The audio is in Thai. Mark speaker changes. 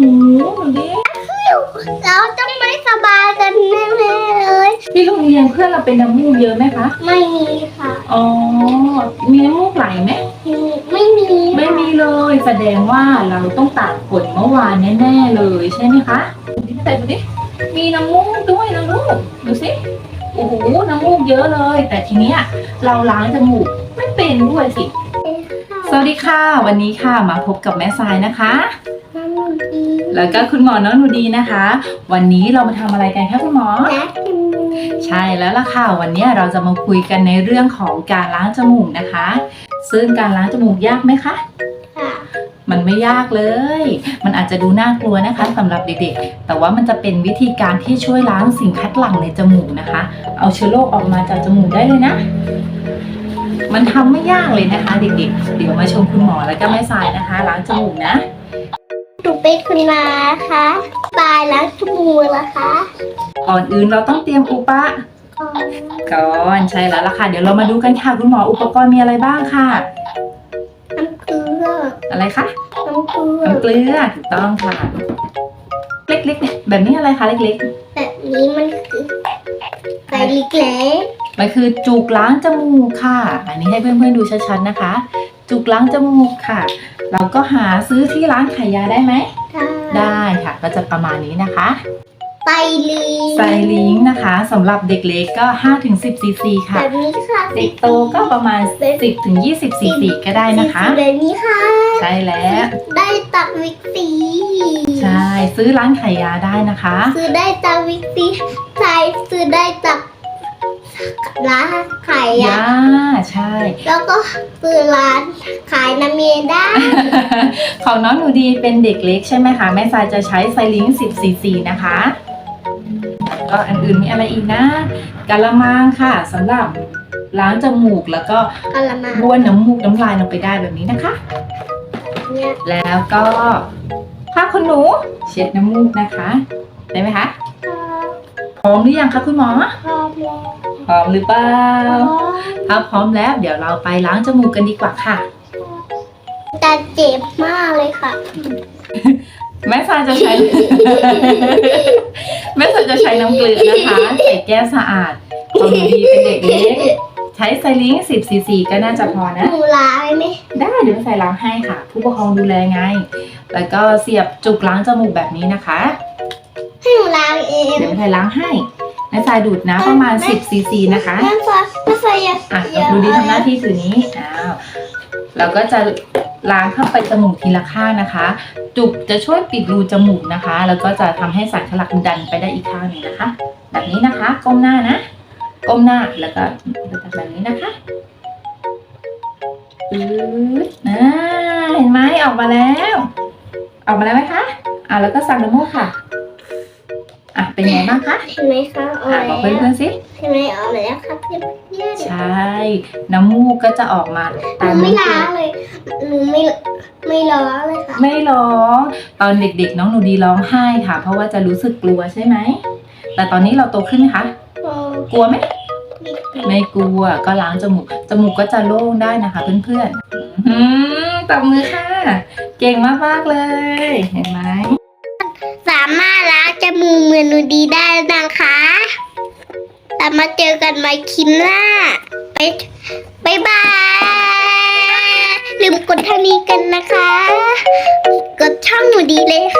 Speaker 1: หูดูดิ
Speaker 2: เราต้องไม่สบายกันแน่ๆเลย
Speaker 1: ที่โรงเรียนเพื่อนเราเป็นน้ำมูกเยอะไหมคะ
Speaker 2: ไม่มีค่ะ
Speaker 1: อ๋อ มีน้ำมูกไหลไหม
Speaker 2: ไม่มี
Speaker 1: ไม่มีเลย แสดงว่าเราต้องตากฝนเมื่อวานแน่ๆเลยใช่ไหมคะดูดิแต่ดูดิ มีน้ำมูกด้วยนะลูก ดูสิ โอ้โห น้ำมูกเยอะเลย แต่ทีเนี้ยเราล้างจมูกไม่เป็นด้วยสิ สวัสดีค่ะ วันนี้ค่ะมาพบกับแม่ทรายนะคะ
Speaker 2: น้ำมันดี
Speaker 1: แล้วก็คุณหมอน้องหนูดีนะคะ วันนี้เรามาทำอะไรกันคะคุณหมอ
Speaker 2: นะจมูก
Speaker 1: ใช่แล้วล่ะค่ะ วันนี้เราจะมาคุยกันในเรื่องของการล้างจมูกนะคะ ซึ่งการล้างจมูกยากไหมคะ
Speaker 2: ค่ะ
Speaker 1: มันไม่ยากเลย มันอาจจะดูน่ากลัวนะคะสำหรับเด็กๆ แต่ว่ามันจะเป็นวิธีการที่ช่วยล้างสิ่งคัดหลั่งในจมูกนะคะ เอาเชื้อโรคออกมาจากจมูกได้เลยนะ มันทำไม่ยากเลยนะคะ เด็กๆ เดี๋ยวมาชมคุณหมอแล้วก็แม่ทรายนะคะ ล้างจมูกนะ
Speaker 2: หนูเป็นคุณนาคะปลายล้างจมูกละคะ
Speaker 1: ก่อนอื่นเราต้องเตรียมอุปะ
Speaker 2: ก่อน
Speaker 1: ก่อนใช่แล้วล่ะค่ะ เดี๋ยวเรามาดูกันค่ะคุณหมออุปกรณ์มีอะไรบ้างค่ะ
Speaker 2: น้ำเกลือ
Speaker 1: อะไรคะ
Speaker 2: น้ำเกลือ
Speaker 1: น้ำเกลือถูกต้องค่ะ เล็กๆเนี่ยแบบนี้อะไรคะเล็ก
Speaker 2: แบบนี้มันคือใส่ลิกเล็ก
Speaker 1: ๆมันคือจุกล้างจมูกค่ะ อันนี้ให้เพื่อนๆดูชัดๆนะคะจุกล้างจมูกค่ะ เราก็หาซื้อที่ร้านขายยาได้ไหม
Speaker 2: ค่ะ
Speaker 1: ได้ค่ะ ก็จะประมาณนี้นะคะ
Speaker 2: ใส่ลี
Speaker 1: ไซลิงค์นะคะสำหรับเด็กเล็กก็ 5-10ซีซี
Speaker 2: แบ
Speaker 1: ค่ะ
Speaker 2: บนี้ค่ะ
Speaker 1: เด็กโตก็ประมาณ 10-20ซีซีก็ได้นะคะ
Speaker 2: แบบนี้ค่ะ
Speaker 1: ใช่แล้ว
Speaker 2: ได้ตักวิกซี
Speaker 1: ใช่ ซื้อร้านขายยาได้นะคะ
Speaker 2: ซื้อได้จากวิกซีใช่ซื้อได้จากร้านขายยายา
Speaker 1: ใช่
Speaker 2: แล้วก็ซื้อร้านขายน้ำเมได้
Speaker 1: ของน้องหนูดีเป็นเด็กเล็กใช่ไหมคะ แม่ทรายจะใช้ไซลิงค์10ซีซีนะคะแล้วก็อันอื่นมีอะไรอีกนะกะละมังค่ะสำหรับล้างจมูกแล้วก็
Speaker 2: กะละมัง
Speaker 1: บ้วนน้ำมูกน้ำลายลงไปได้แบบนี้นะคะ
Speaker 2: เนี่ย
Speaker 1: แล้วก็ผ้าขนหนูเช็ดน้ำมูกนะคะ ได้ไหมคะ พร้อมหรือยังคะคุณหมอ
Speaker 2: พร้อมแล้ว
Speaker 1: พร้อมหรือเปล่า
Speaker 2: พร้อม
Speaker 1: ถ้าพร้อมแล้วเดี๋ยวเราไปล้างจมูกกันดีกว่าค่ะ
Speaker 2: แต่เจ็บมากเลยค่ะ
Speaker 1: แม่ทรายจะใช้ แม่ทรายจะใช้น้ำเกลือนะคะใส่แก้วสะอาดของหนูดีเป็นเด็กเล็กใช้ไซลิงค์10ซีซีก็น่าจะพอนะ
Speaker 2: หนูล้างไหม
Speaker 1: ได้เดี๋ยวแม่ทรายล้างให้ค่ะ ผู้ปกครองดูแลไง แล้วก็เสียบจุกล้างจมูกแบบนี้นะคะ
Speaker 2: ให้หนูล้าง เดี๋
Speaker 1: ยวแม่ทยล้างให้แม่ทรายดูดน้ำประมาณ 10ซีซีนะคะ
Speaker 2: แม่ฟ้าแม่ฟ้าอย่า
Speaker 1: อะ
Speaker 2: อย่า
Speaker 1: ดูดีทำหน้าที่ถือนี้อ้าวเราก็จะล้างเข้าไปจมูกทีละข้างนะคะ จุกจะช่วยปิดรูจมูกนะคะ แล้วก็จะทำให้สารขลักดันไปได้อีกข้างหนึ่งนะคะ แบบนี้นะคะก้มหน้านะก้มหน้าแล้วก็แบบนี้นะคะอืดอ่าเห็นไหมออกมาแล้ว ออกมาแล้วไหมคะอะแล้วก็สั่งน้ำมูกค่ะ อะเป็นไงบ้างคะ
Speaker 2: เห็นไหมคะเอา
Speaker 1: อะ
Speaker 2: แล้
Speaker 1: บอก
Speaker 2: ว
Speaker 1: เพื่อนๆสิ
Speaker 2: เห็นไหมเอาแล้วค่ะเพื่อนเพื่อน
Speaker 1: ใช่ น้ำมูกก็จะออกมา
Speaker 2: หนู
Speaker 1: ตาม
Speaker 2: ไม่
Speaker 1: น้ำเกลื
Speaker 2: ล้า
Speaker 1: อง
Speaker 2: เลยหนูไม่ไม่ล้างเลยค่ะ
Speaker 1: ไม่ร้อง ตอนเด็กๆ น้องหนูดีร้องไห้ค่ะ เพราะว่าจะรู้สึกกลัวใช่ไหม แต่ตอนนี้เราโตขึ้นไหมคะ กลัวไหมไม่กลัวก็ล้างจมูก จมูกก็จะโล่งได้นะคะเพื่อนๆอืมตบมือค่ะ เก่งมากๆเลย เห็นไหม
Speaker 2: สามารถล้างจ มูกเมือนหนูดีได้นะคะแต่มาเจอกันใหม่คลิปหน้าไปบายบาย ลืมกดเท่านี้กันนะคะ กดช่องหนูดีเลยค่ะ